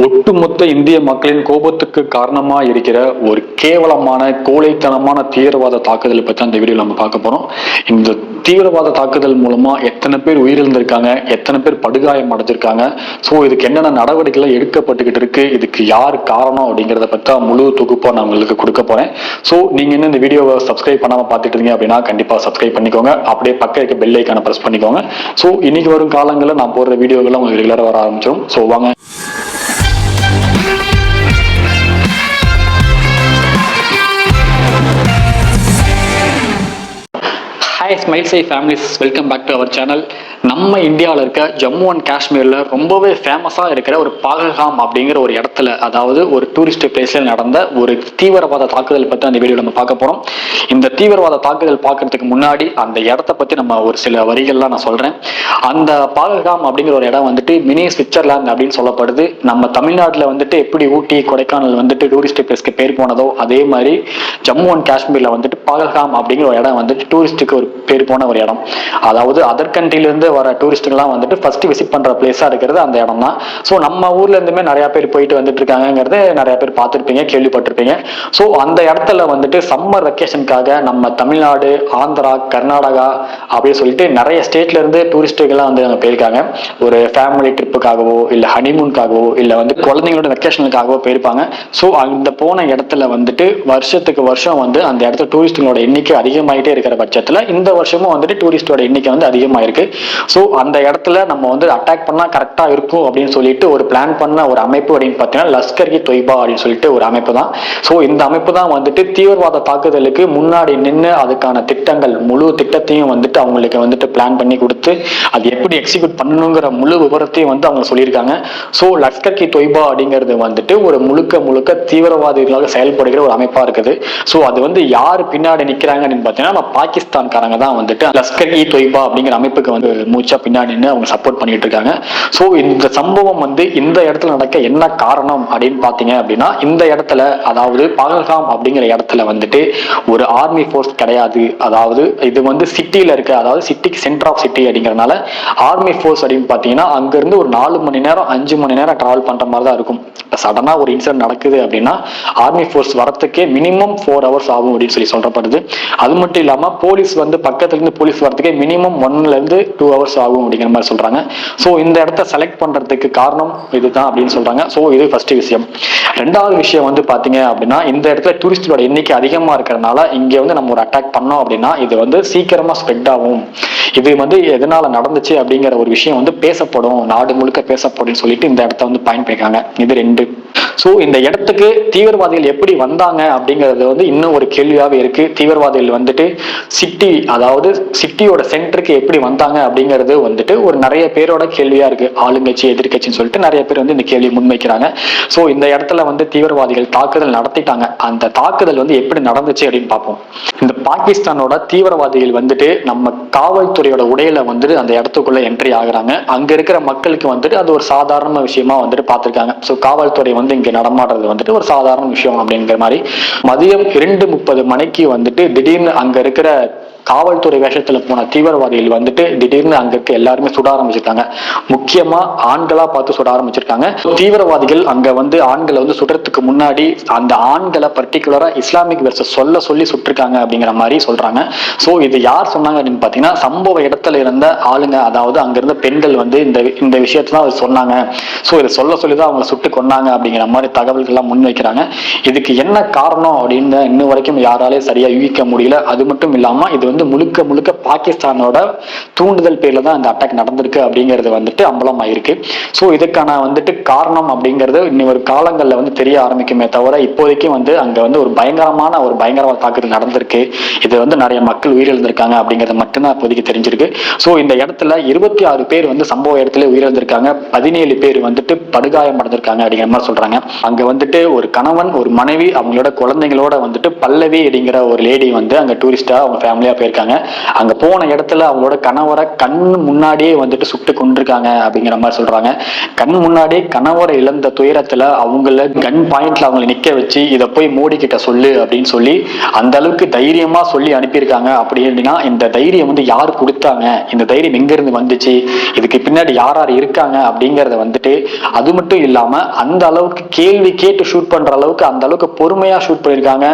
ஒட்டுமொத்த இந்திய மக்களின் கோபத்துக்கு காரணமா இருக்கிற ஒரு கேவலமான கோழைத்தனமான தீவிரவாத தாக்குதலை பத்தி அந்த வீடியோ நம்ம பார்க்க போறோம். இந்த தீவிரவாத தாக்குதல் மூலமா எத்தனை பேர் உயிரிழந்திருக்காங்க எத்தனை பேர் படுகாயம் அடைஞ்சிருக்காங்க ஸோ இதுக்கு என்னென்ன நடவடிக்கைகள் எடுக்கப்பட்டுக்கிட்டு இருக்கு இதுக்கு யார் காரணம் அப்படிங்கிறத பற்றி முழு தொகுப்பா நான் உங்களுக்கு கொடுக்க போறேன். ஸோ நீங்க இன்னும் இந்த வீடியோவை சப்ஸ்கிரைப் பண்ணாம பார்த்துட்டு இருந்தீங்க அப்படின்னா கண்டிப்பா சப்ஸ்கிரைப் பண்ணிக்கோங்க. அப்படியே பக்கம் இருக்க பெல் ஐக்கான பிரஸ் பண்ணிக்கோங்க. ஸோ இன்னைக்கு வரும் காலங்களில் நான் போடுற வீடியோகள்லாம் உங்களுக்கு ரெகுலராக வர ஆரம்பிச்சிடும் ஸோ வாங்க. Hi smile psi families welcome back to our channel நம்ம இந்தியாவில் இருக்க ஜம்மு அண்ட் காஷ்மீரில் ரொம்பவே ஃபேமஸாக இருக்கிற ஒரு பாகல்காம் அப்படிங்கிற ஒரு இடத்துல அதாவது ஒரு டூரிஸ்ட் பிளேஸில் நடந்த ஒரு தீவிரவாத தாக்குதல் பற்றி அந்த வீடியோ நம்ம பார்க்க போகிறோம் இந்த தீவிரவாத தாக்குதல் பார்க்கறதுக்கு முன்னாடி அந்த இடத்த பற்றி நம்ம ஒரு சில வரிகள்லாம் நான் சொல்கிறேன் அந்த பாகல்காம் அப்படிங்கிற ஒரு இடம் வந்துட்டு மினி சுவிட்சர்லாந்து அப்படின்னு சொல்லப்படுது. நம்ம தமிழ்நாட்டில் வந்துட்டு எப்படி ஊட்டி கொடைக்கானல் வந்துட்டு டூரிஸ்ட் பிளேஸ்க்கு பேர் போனதோ அதே மாதிரி ஜம்மு அண்ட் காஷ்மீரில் வந்துட்டு பாகல்காம் அப்படிங்கிற ஒரு இடம் வந்துட்டு டூரிஸ்ட்டுக்கு ஒரு பேர் போன ஒரு இடம். அதாவது அதர் கண்ட்ரிலேருந்து வர டூரிஸ்ட்டுங்கெல்லாம் வந்துட்டு ஃபஸ்ட்டு விசிட் பண்ணுற பிளேஸாக இருக்கிறது அந்த இடம் தான் ஸோ நம்ம ஊர்ல இருந்துமே பேர் போயிட்டு வந்துட்டு இருக்காங்கிறது நிறையா பேர் பார்த்துருப்பீங்க கேள்விப்பட்டிருப்பீங்க. ஸோ அந்த இடத்துல வந்துட்டு சம்மர் வெக்கேஷனுக்காக நம்ம தமிழ்நாடு ஆந்திரா கர்நாடகா அப்படின்னு சொல்லிட்டு நிறைய ஸ்டேட்ல இருந்து டூரிஸ்ட்டுகள்லாம் வந்து அங்கே போயிருக்காங்க. ஒரு ஃபேமிலி ட்ரிப்புக்காகவோ இல்லை ஹனிமூனுக்காகவோ இல்லை வந்து குழந்தைங்களோட வெக்கேஷனுக்காகவோ போயிருப்பாங்க. ஸோ அந்த போன இடத்துல வந்துட்டு வருஷத்துக்கு வருஷம் வந்து அந்த இடத்துல டூரிஸ்ட்டுங்களோட எண்ணிக்கை அதிகமாயிட்டே இருக்கிற பட்சத்தில் இந்த இந்த வருஷமும் வந்துட்டு டூரிஸ்டோட எண்ணிக்கை வந்து அதிகமாயிருக்கு. ஸோ அந்த இடத்துல நம்ம வந்து அட்டாக் பண்ணா கரெக்டா இருக்கும் அப்படின்னு சொல்லிட்டு ஒரு பிளான் பண்ண ஒரு அமைப்பு அப்படின்னு பார்த்தீங்கன்னா லஷ்கர் கி தொய்பா அப்படின்னு சொல்லிட்டு ஒரு அமைப்பு தான். ஸோ இந்த அமைப்பு தான் வந்துட்டு தீவிரவாத தாக்குதலுக்கு முன்னாடி நின்று அதுக்கான திட்டங்கள் முழு திட்டத்தையும் வந்துட்டு அவங்களுக்கு வந்துட்டு பிளான் பண்ணி கொடுத்து அது எப்படி எக்ஸிக்யூட் பண்ணணுங்கிற முழு விவரத்தையும் வந்து அவங்க சொல்லியிருக்காங்க. ஸோ லஷ்கர் கி தொய்பா அப்படிங்கிறது வந்துட்டு ஒரு முழுக்க முழுக்க தீவிரவாதிகளாக செயல்படுகிற ஒரு அமைப்பா இருக்குது. ஸோ அது வந்து யார் பின்னாடி நிற்கிறாங்க அப்படின்னு பார்த்தீங்கன்னா நம்ம பாகிஸ்தான்காரங்க தான் வந்துட்டு லஸ்கர் இ தொய்பா அப்படிங்கிற அமைப்புக்கு வந்து மூச்சா பின்னாடி நின்று அவங்க சப்போர்ட் பண்ணிட்டு இருக்காங்க. ஸோ இந்த சம்பவம் வந்து இந்த இடத்துல நடக்க என்ன காரணம் அப்படின்னு பார்த்தீங்க அப்படின்னா இந்த இடத்துல அதாவது பகல்காம் அப்படிங்கிற இடத்துல வந்துட்டு ஒரு ஆர்மி ஃபோர்ஸ் கிடையாது. அதாவது இது வந்து சிட்டியில இருக்க அதாவது சிட்டிக்கு சென்டர் ஆஃப் சிட்டி அப்படிங்கிறனால ஆர்மி ஃபோர்ஸ் அப்படின்னு பார்த்தீங்கன்னா அங்கிருந்து ஒரு நாலு மணி நேரம் அஞ்சு மணி நேரம் டிராவல் பண்ற மாதிரி தான் இருக்கும். இப்போ சடனாக ஒரு இன்சிடென்ட் நடக்குது அப்படின்னா ஆர்மி ஃபோர்ஸ் வரத்துக்கே மினிமம் ஃபோர் ஹவர்ஸ் ஆகும் அப்படின்னு சொல்லி சொல்லப்படுது அது மட்டும் இல்லாமல் போலீஸ் வந்து பக்கத்துல இருந்து போலீஸ் வரதுக்கே மினிமம் ஒன்ல இருந்து டூ ஹவர்ஸ் ஆகும் அப்படிங்கிற மாதிரி சொல்றாங்க. ஸோ இந்த இடத்த செலக்ட் பண்றதுக்கு காரணம் இதுதான் அப்படின்னு சொல்றாங்க. ஸோ இது ஃபர்ஸ்ட் விஷயம். ரெண்டாவது விஷயம் வந்து பாத்தீங்க அப்படின்னா இந்த இடத்துல டூரிஸ்டோட எண்ணிக்கை அதிகமா இருக்கிறதுனால இங்க வந்து நம்ம ஒரு அட்டாக் பண்ணோம் அப்படின்னா இது வந்து சீக்கிரமா ஸ்ப்ரெட் ஆகும். இது வந்து எதனால நடந்துச்சு அப்படிங்கிற ஒரு விஷயம் வந்து பேசப்படும். நாடு முழுக்க பேசப்படும் சொல்லிட்டு இந்த இடத்த வந்து பயன்படுத்தாங்க இது ரெண்டு. ஸோ இந்த இடத்துக்கு தீவிரவாதிகள் எப்படி வந்தாங்க அப்படிங்கிறது வந்து இன்னும் ஒரு கேள்வியாகவே இருக்கு. தீவிரவாதிகள் வந்துட்டு சிட்டி அதாவது சிட்டியோட சென்டருக்கு எப்படி வந்தாங்க அப்படிங்கிறது வந்துட்டு ஒரு நிறைய பேரோட கேள்வியா இருக்கு. ஆளுங்கட்சி எதிர்கட்சின்னு சொல்லிட்டு நிறைய பேர் வந்து இந்த கேள்வி முன்வைக்கிறாங்க. ஸோ இந்த இடத்துல வந்து தீவிரவாதிகள் தாக்குதல் நடத்திட்டாங்க. அந்த தாக்குதல் வந்து எப்படி நடந்துச்சு அப்படின்னு பார்ப்போம். இந்த பாகிஸ்தானோட தீவிரவாதிகள் வந்துட்டு நம்ம காவல்துறையோட உடையில வந்துட்டு அந்த இடத்துக்குள்ள என்ட்ரி ஆகுறாங்க. அங்க இருக்கிற மக்களுக்கு வந்துட்டு அது ஒரு சாதாரண விஷயமா வந்துட்டு பார்த்துருக்காங்க. ஸோ காவல்துறை வந்து இங்க நடமாடுறது வந்துட்டு ஒரு சாதாரண விஷயம் அப்படிங்கிற மாதிரி. மதியம் இரண்டு முப்பது மணிக்கு வந்துட்டு திடீர்னு அங்க இருக்கிற காவல்துறை வேஷத்துல போன தீவிரவாதிகள் வந்துட்டு திடீர்னு அங்க இருக்க எல்லாருமே சுட ஆரம்பிச்சிருக்காங்க முக்கியமா ஆண்களா பார்த்து சுட ஆரம்பிச்சிருக்காங்க. தீவிரவாதிகள் அங்க வந்து ஆண்களை வந்து சுடுறதுக்கு முன்னாடி அந்த ஆண்களை பர்டிகுலரா இஸ்லாமிக் வெர்ச சொல்ல சொல்லி சுட்டிருக்காங்க அப்படிங்கிற மாதிரி சொல்றாங்க. சோ இது யார் சொன்னாங்க அப்படின்னு பாத்தீங்கன்னா சம்பவ இடத்துல இருந்த ஆளுங்க அதாவது அங்க இருந்த பெண்கள் வந்து இந்த இந்த விஷயத்தான் அவர் சொன்னாங்க. சோ இதை சொல்ல சொல்லி தான் அவங்களை சுட்டு கொன்னாங்க அப்படிங்கிற மாதிரி தகவல்கள்லாம் முன்வைக்கிறாங்க இதுக்கு என்ன காரணம் அப்படின்னு இன்னும் வரைக்கும் யாராலே சரியா யூகிக்க முடியல. அது மட்டும் இல்லாம இது வந்து முழுக்க முழுக்க பாகிஸ்தானோட தூண்டுதல் பேர்ல தான் இந்த அட்டாக் நடந்திருக்கு அப்படிங்கிறது வந்துட்டு அம்பலம் ஆயிருக்கு ஸோ இதுக்கான வந்துட்டு காரணம் அப்படிங்கிறது இன்னும் ஒரு காலங்களில் வந்து தெரிய ஆரம்பிக்குமே தவிர இப்போதைக்கு வந்து அங்கே வந்து ஒரு பயங்கரமான ஒரு பயங்கரவாத தாக்குதல் நடந்திருக்கு. இது வந்து நிறைய மக்கள் உயிரிழந்திருக்காங்க அப்படிங்கிறது மட்டும்தான் இப்போதைக்கு தெரிஞ்சிருக்கு. ஸோ இந்த இடத்துல இருபத்தி ஆறு பேர் வந்து சம்பவ இடத்துல உயிரிழந்திருக்காங்க. பதினேழு பேர் வந்துட்டு படுகாயம் அடைஞ்சிருக்காங்க அப்படிங்கிற மாதிரி சொல்றாங்க. அங்க வந்துட்டு ஒரு கணவன் ஒரு மனைவி அவங்களோட குழந்தைங்களோட வந்துட்டு பல்லவி அப்படிங்கிற ஒரு லேடி வந்து அங்கே டூரிஸ்டா அவங்க ஃபேமிலியா போயிருக்காங்க. அங்க போன இடத்துல அவங்களோட கணவரை கண் முன்னாடியே வந்துட்டு சுட்டு கொண்டிருக்காங்க அப்படிங்கிற மாதிரி சொல்றாங்க. கண் முன்னாடியே கணவரை இழந்த துயரத்துல அவங்கள கன் பாயிண்ட்ல அவங்களை நிக்க வச்சு இதை போய் மோடி கிட்ட சொல்லு அப்படின்னு சொல்லி அந்த அளவுக்கு தைரியமா சொல்லி அனுப்பியிருக்காங்க. அப்படி அப்படின்னா இந்த தைரியம் வந்து யார் கொடுத்தாங்க? இந்த தைரியம் எங்க இருந்து வந்துச்சு? இதுக்கு பின்னாடி யார் யார் இருக்காங்க? அப்படிங்கறத வந்துட்டு அது மட்டும் இல்லாம அந்த அளவுக்கு கேள்வி கேட்டு ஷூட் பண்ற அளவுக்கு அந்த அளவுக்கு பொறுமையா ஷூட் பண்ணியிருக்காங்க.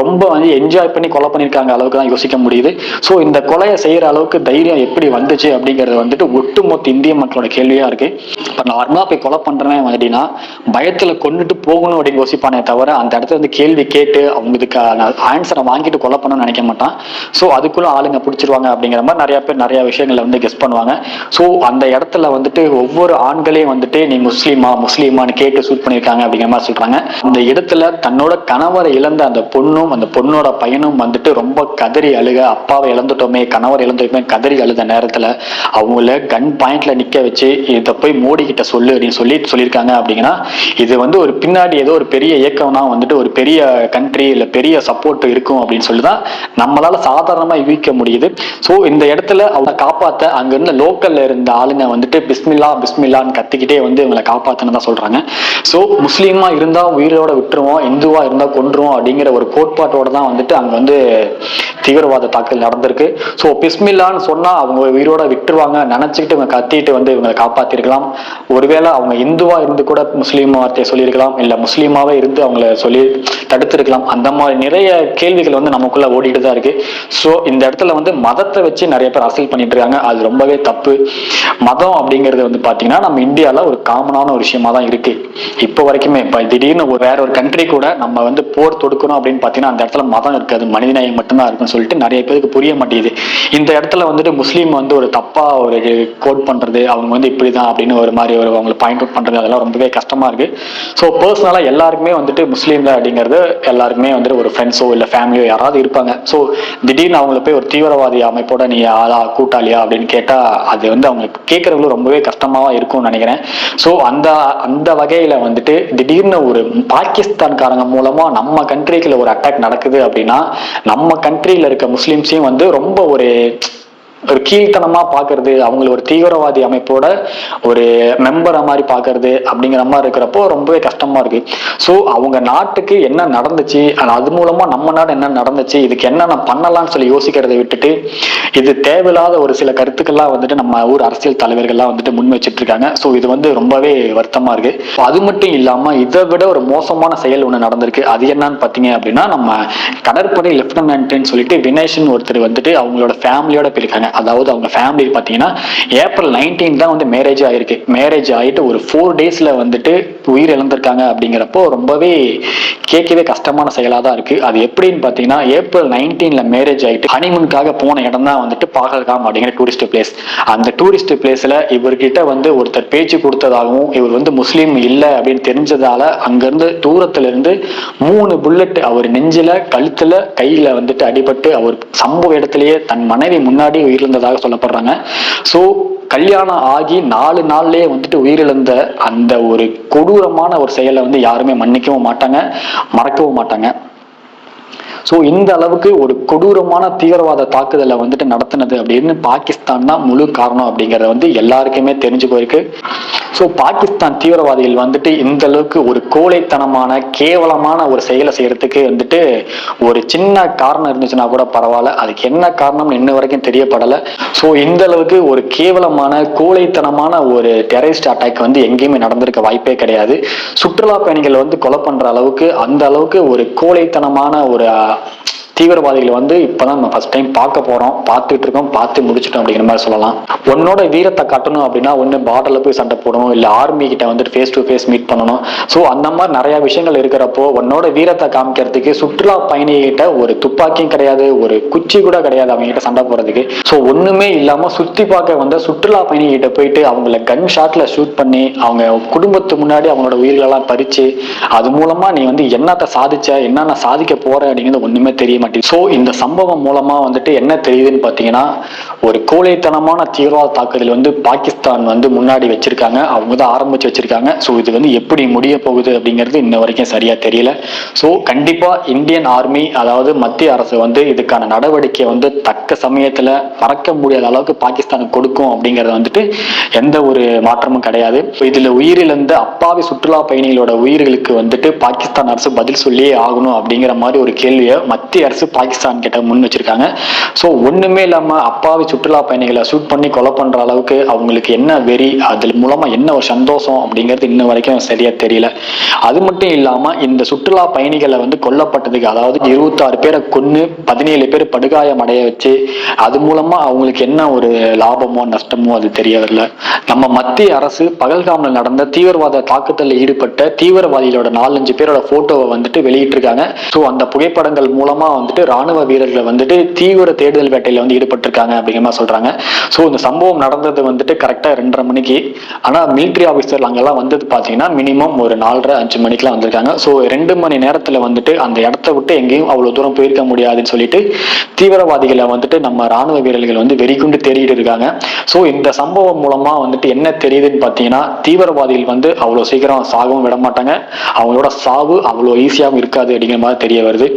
ரொம்ப வந்து என்ஜாய் பண்ணி கொலை பண்ணியிருக்காங்க அளவுக்கு தான் யோசிக்க முடியுது. ஸோ இந்த கொலையை செய்யற அளவுக்கு தைரியம் எப்படி வந்துச்சு அப்படிங்கறது வந்துட்டு ஒட்டுமொத்த இந்திய மக்களோட கேள்வியா இருக்கு. இப்போ நார்மலா போய் கொலை பண்றேன் அப்படின்னா பயத்துல கொண்டுட்டு போகணும் அப்படின்னு யோசிப்பானே தவிர அந்த இடத்துல வந்து கேள்வி கேட்டு அவங்களுக்கு ஆன்சரை வாங்கிட்டு கொலை பண்ணணும்னு நினைக்க மாட்டான். ஸோ அதுக்குள்ள ஆளுங்க பிடிச்சிருவாங்க அப்படிங்கிற மாதிரி நிறைய பேர் நிறைய விஷயங்களை வந்து கெஸ் பண்ணுவாங்க. ஸோ அந்த இடத்துல வந்துட்டு ஒவ்வொரு ஆண்களையும் வந்துட்டு நீ முஸ்லீமா முஸ்லீமான்னு கேட்டு சூட் பண்ணியிருக்காங்க அப்படிங்கிற மாதிரி சொல்றாங்க. அந்த இடத்துல தன்னோட கணவரை இழந்த அந்த பொண்ணும் அந்த பொண்ணோட பையனும் வந்துட்டு ரொம்ப கதறி அழுக அப்பாவை இழந்துட்டோமே கணவர் இழந்துட்டோமே கதறி அழுத நேரத்தில் அவங்கள கன் பாயிண்ட்ல நிற்க வச்சு இதை போய் மோடி கிட்ட சொல்லு அப்படின்னு சொல்லி சொல்லியிருக்காங்க அப்படிங்கன்னா இது வந்து ஒரு பின்னாடி ஏதோ ஒரு பெரிய இயக்கம்னா வந்துட்டு ஒரு பெரிய கண்ட்ரி இல்லை பெரிய சப்போர்ட் இருக்கும் அப்படின்னு சொல்லி தான் நம்மளால சாதாரணமாக யூகிக்க முடியுது. ஸோ இந்த இடத்துல அவங்களை காப்பாற்ற அங்க இருந்த லோக்கல்ல இருந்த ஆளுங்க வந்துட்டு பிஸ்மில்லா பிஸ்மில்லான்னு கத்திக்கிட்டே வந்து இவங்களை காப்பாத்தணும் தான் சொல்றாங்க. ஸோ முஸ்லீமா இருந்தா உயிரோட விட்டுருவோம் இந்துவா இருந்தா கொன்றுவோம் அப்படிங்கிற ஒரு கோட்பாட்டோட தான் வந்துட்டு அங்க வந்து தீவிரவாத தாக்குதல் நடந்திருக்கு. ஸோ பிஸ்மில்லான்னு சொன்னா அவங்க உயிரோட விட்டுருவாங்க. நினச்சிக்கிட்டு இவங்க கத்திட்டு வந்து இவங்களை காப்பாற்றிருக்கலாம் ஒருவேளை அவங்க இந்துவா இருந்து கூட முஸ்லீம் வார்த்தையை சொல்லியிருக்கலாம். இல்லை முஸ்லீமாவே இருந்து அவங்கள சொல்லி தடுத்திருக்கலாம். அந்த மாதிரி நிறைய கேள்விகள் வந்து நமக்குள்ள ஓடிட்டு தான் இருக்கு. ஸோ இந்த இடத்துல வந்து மதத்தை வச்சு நிறைய பேர் அரசியல் பண்ணிட்டு இருக்காங்க அது ரொம்பவே தப்பு. மதம் அப்படிங்கிறது வந்து பார்த்தீங்கன்னா நம்ம இந்தியாவில் ஒரு காமனான ஒரு விஷயமா தான் இருக்கு. இப்போ வரைக்குமே இப்போ திடீர்னு ஒரு வேற ஒரு கண்ட்ரி கூட நம்ம வந்து போர் தொடுக்கணும் அப்படின்னு பார்த்தீங்கன்னா அந்த இடத்துல மதம் இருக்காது. மனிதநேயம் மட்டும்தான் இருக்குன்னு சொல்லிட்டு நிறைய பேர் பேருக்கு புரிய மாட்டேங்குது. இந்த இடத்துல வந்துட்டு முஸ்லீம் வந்து ஒரு தப்பா ஒரு கோட் பண்றது அவங்க வந்து இப்படிதான் அப்படின்னு ஒரு மாதிரி ஒரு அவங்களை பாயிண்ட் அவுட் பண்றது அதெல்லாம் ரொம்பவே கஷ்டமா இருக்கு. ஸோ பர்சனலா எல்லாருக்குமே வந்துட்டு முஸ்லீம் அப்படிங்கிறது எல்லாருக்குமே வந்துட்டு ஒரு ஃப்ரெண்ட்ஸோ இல்ல ஃபேமிலியோ யாராவது இருப்பாங்க. ஸோ திடீர்னு அவங்கள போய் ஒரு தீவிரவாதி அமைப்போட நீ ஆளா கூட்டாளியா அப்படின்னு கேட்டா அது வந்து அவங்க கேட்கறவங்களும் ரொம்பவே கஷ்டமாவா இருக்கும்னு நினைக்கிறேன். ஸோ அந்த அந்த வகையில வந்துட்டு திடீர்னு ஒரு பாகிஸ்தான்காரங்க மூலமா நம்ம கண்ட்ரிக்குள்ள ஒரு அட்டாக் நடக்குது அப்படின்னா நம்ம கண்ட்ரியில இருக்க விஷயம் வந்து ரொம்ப ஒரு ஒரு கீழ்த்தனமா பாக்குறது அவங்கள ஒரு தீவிரவாதி அமைப்போட ஒரு மெம்பரை மாதிரி பாக்குறது அப்படிங்கிற மாதிரி இருக்கிறப்போ ரொம்பவே கஷ்டமா இருக்கு. ஸோ அவங்க நாட்டுக்கு என்ன நடந்துச்சு அது- அது மூலமா நம்ம நாடு என்ன நடந்துச்சு இதுக்கு என்னென்ன பண்ணலாம்னு சொல்லி யோசிக்கிறதை விட்டுட்டு இது தேவையில்லாத ஒரு சில கருத்துக்கள்லாம் வந்துட்டு நம்ம ஊர் அரசியல் தலைவர்கள்லாம் வந்துட்டு முன் வச்சுட்டு இருக்காங்க. ஸோ இது வந்து ரொம்பவே வருத்தமா இருக்கு. அது மட்டும் இல்லாம இதை விட ஒரு மோசமான செயல் ஒன்று நடந்திருக்கு. அது என்னன்னு பார்த்தீங்க அப்படின்னா நம்ம கடற்படை லெப்டினன்ட்னு சொல்லிட்டு வினேஷன் ஒருத்தர் வந்துட்டு அவங்களோட ஃபேமிலியோட போயிருக்காங்க. அதாவது அவங்க ஃபேமிலி பார்த்தீங்கன்னா ஏப்ரல் நைன்டீன் தான் வந்து மேரேஜ் ஆயிருக்கு. மேரேஜ் ஆயிட்டு ஒரு ஃபோர் டேஸில் வந்துட்டு உயிர் இழந்திருக்காங்க அப்படிங்கிறப்போ ரொம்பவே கேட்கவே கஷ்டமான செயலாக தான் இருக்கு. அது எப்படின்னு பார்த்தீங்கன்னா ஏப்ரல் நைன்டீன்ல மேரேஜ் ஆகிட்டு ஹனிமூனுக்காக போன இடம் தான் வந்துட்டு பாகல்காம் அப்படிங்கிற டூரிஸ்ட் பிளேஸ் அந்த டூரிஸ்ட் பிளேஸ்ல இவர்கிட்ட வந்து ஒருத்தர் பேச்சு கொடுத்ததாகவும் இவர் வந்து முஸ்லீம் இல்லை அப்படின்னு தெரிஞ்சதால அங்கிருந்து தூரத்துல இருந்து மூணு புல்லட் அவர் நெஞ்சில கழுத்துல கையில வந்துட்டு அடிபட்டு அவர் சம்பவ இடத்துலயே தன் மனைவி முன்னாடி உயிரிழந்ததாக சொல்லப்படுறாங்க. ஸோ கல்யாணம் ஆகி நாலு நாள்லயே வந்துட்டு உயிரிழந்த அந்த ஒரு கொடூரமான ஒரு செயலை வந்து யாருமே மன்னிக்கவும் மாட்டாங்க மறக்கவும் மாட்டாங்க. ஸோ இந்த அளவுக்கு ஒரு கொடூரமான தீவிரவாத தாக்குதலை வந்துட்டு நடத்தினது அப்படின்னு பாகிஸ்தான் தான் முழு காரணம் அப்படிங்கிறத வந்து எல்லாருக்குமே தெரிஞ்சு போயிருக்கு. ஸோ பாகிஸ்தான் தீவிரவாதிகள் வந்துட்டு இந்த அளவுக்கு ஒரு கோழைத்தனமான கேவலமான ஒரு செயலை செய்யறதுக்கு வந்துட்டு ஒரு சின்ன காரணம் இருந்துச்சுன்னா கூட பரவாயில்ல. அதுக்கு என்ன காரணம் இன்ன வரைக்கும் தெரியப்படலை. ஸோ இந்த அளவுக்கு ஒரு கேவலமான கோழைத்தனமான ஒரு டெரரிஸ்ட் அட்டாக் வந்து எங்கேயுமே நடந்திருக்க வாய்ப்பே கிடையாது. சுற்றுலா பயணிகள் வந்து கொலை பண்ற அளவுக்கு அந்த அளவுக்கு ஒரு கோழைத்தனமான ஒரு 了。தீவிரவாதிகளை வந்து இப்பதான் நம்ம ஃபர்ஸ்ட் டைம் பார்க்க போறோம் பார்த்துட்டு இருக்கோம் பார்த்து முடிச்சிட்டோம் அப்படிங்கிற மாதிரி சொல்லலாம். உன்னோட வீரத்தை காட்டணும் அப்படின்னா ஒன்று பார்டர்ல போய் சண்டை போடணும் இல்லை ஆர்மி கிட்ட வந்துட்டு ஃபேஸ் டு ஃபேஸ் மீட் பண்ணணும். ஸோ அந்த மாதிரி நிறைய விஷயங்கள் இருக்கிறப்போ உன்னோட வீரத்தை காமிக்கிறதுக்கு சுற்றுலா பயணிகிட்ட ஒரு துப்பாக்கியும் கிடையாது ஒரு குச்சி கூட கிடையாது அவங்க கிட்ட சண்டை போறதுக்கு ஸோ ஒண்ணுமே இல்லாம சுத்தி பார்க்க வந்த சுற்றுலா பயணிகிட்ட போயிட்டு அவங்கள கன் ஷாட்ல ஷூட் பண்ணி அவங்க குடும்பத்து முன்னாடி அவங்களோட உயிர்களெல்லாம் பறிச்சு அது மூலமா நீ வந்து என்னத்தை சாதிச்ச என்னென்ன சாதிக்க போற அப்படிங்கிறது ஒண்ணுமே தெரிய மாட்டேங்குது ஸோ இந்த சம்பவம் மூலமா வந்துட்டு என்ன தெரியுதுன்னு பார்த்தீங்கன்னா ஒரு கோழைத்தனமான தீவிரவாத தாக்குதல் வந்து பாகிஸ்தான் வந்து முன்னாடி வச்சிருக்காங்க. அவங்க தான் ஆரம்பிச்சு வச்சிருக்காங்க. ஸோ இது வந்து எப்படி முடிய போகுது அப்படிங்கிறது இன்ன வரைக்கும் சரியா தெரியல. ஸோ கண்டிப்பா இந்தியன் ஆர்மி அதாவது மத்திய அரசு வந்து இதுக்கான நடவடிக்கை வந்து தக்க சமயத்துல மறக்க முடியாத அளவுக்கு பாகிஸ்தானுக்கு கொடுக்கும் அப்படிங்கறது வந்துட்டு எந்த ஒரு மாற்றமும் கிடையாது. இதுல உயிரிழந்த அப்பாவி சுற்றுலா பயணிகளோட உயிர்களுக்கு வந்துட்டு பாகிஸ்தான் அரசு பதில் சொல்லியே ஆகணும் அப்படிங்கிற மாதிரி ஒரு கேள்வியை மத்திய அரசு பாகிஸ்தான் கிட்ட முன் வச்சிருக்காங்க. ஸோ ஒண்ணுமே இல்லாம அப்பாவி சுற்றுலா பயணிகளை ஷூட் பண்ணி கொலை பண்ற அளவுக்கு அவங்களுக்கு என்ன வெறி அதில் மூலமா என்ன ஒரு சந்தோஷம் அப்படிங்கிறது இன்ன வரைக்கும் சரியா தெரியல. அது மட்டும் இல்லாம இந்த சுற்றுலா பயணிகளை வந்து கொல்லப்பட்டதுக்கு அதாவது இருபத்தாறு பேரை கொன்று பதினேழு பேர் படுகாயம் அடைய வச்சு அது மூலமா அவங்களுக்கு என்ன ஒரு லாபமோ நஷ்டமோ அது தெரிய வரல நம்ம மத்திய அரசு பகல்காம்ல நடந்த தீவிரவாத தாக்குதலில் ஈடுபட்ட தீவிரவாதிகளோட நாலஞ்சு பேரோட போட்டோவை வந்துட்டு வெளியிட்டிருக்காங்க. ஸோ அந்த புகைப்படங்கள் மூலமா வந்துட்டு ராணுவ வீரர்கள் வந்துட்டு தீவிர தேடுதல் வேட்டையில வந்து ஈடுபட்டிருக்காங்க அப்படிங்கிற மாதிரி சொல்றாங்க. ஸோ இந்த சம்பவம் நடந்தது வந்துட்டு கரெக்டாக ரெண்டரை மணிக்கு. ஆனால் மிலிட்ரி ஆஃபீஸர் அங்கெல்லாம் வந்தது பார்த்தீங்கன்னா மினிமம் ஒரு நாலரை அஞ்சு மணிக்கெல்லாம் வந்திருக்காங்க. ஸோ ரெண்டு மணி நேரத்தில் வந்துட்டு அந்த இடத்த விட்டு எங்கேயும் அவ்வளோ தூரம் போயிருக்க முடியாதுன்னு சொல்லிட்டு தீவிரவாதிகளை வந்துட்டு நம்ம ராணுவ வீரர்கள் வந்து வெறிக்குண்டு தேடிட்டு இருக்காங்க. ஸோ இந்த சம்பவம் மூலமா வந்துட்டு என்ன தெரியுதுன்னு பார்த்தீங்கன்னா தீவிரவாதிகள் வந்து அவ்வளோ சீக்கிரம் சாகவும் விட மாட்டாங்க. அவங்களோட சாவு அவ்வளோ ஈஸியாகவும் இருக்காது அப்படிங்கிற மாதிரி தெரிய வருது.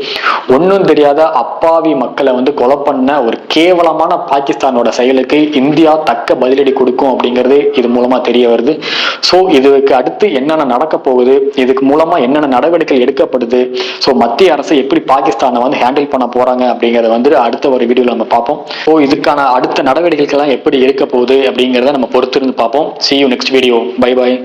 ஒன்றும் தெரியாத அப்பாவி மக்களை வந்து கொலை பண்ண ஒரு கேவலமான பாகிஸ்தானோட செயலுக்கு இந்தியா தக்க பதிலடி கொடுக்கும் அப்படிங்கிறது இது மூலமா தெரிய வருது. ஸோ இதுக்கு அடுத்து என்னென்ன நடக்க போகுது? இதுக்கு மூலமா என்னென்ன நடவடிக்கைகள் எடுக்கப்படுது? ஸோ மத்திய அரசு எப்படி பாகிஸ்தானை வந்து ஹேண்டில் பண்ண போறாங்க அப்படிங்கறத வந்து அடுத்த ஒரு வீடியோவில் நம்ம பார்ப்போம். ஸோ இதுக்கான அடுத்த நடவடிக்கைகள்லாம் எப்படி இருக்க போகுது அப்படிங்கிறத நம்ம பொறுத்திருந்து பார்ப்போம். See you next video bye bye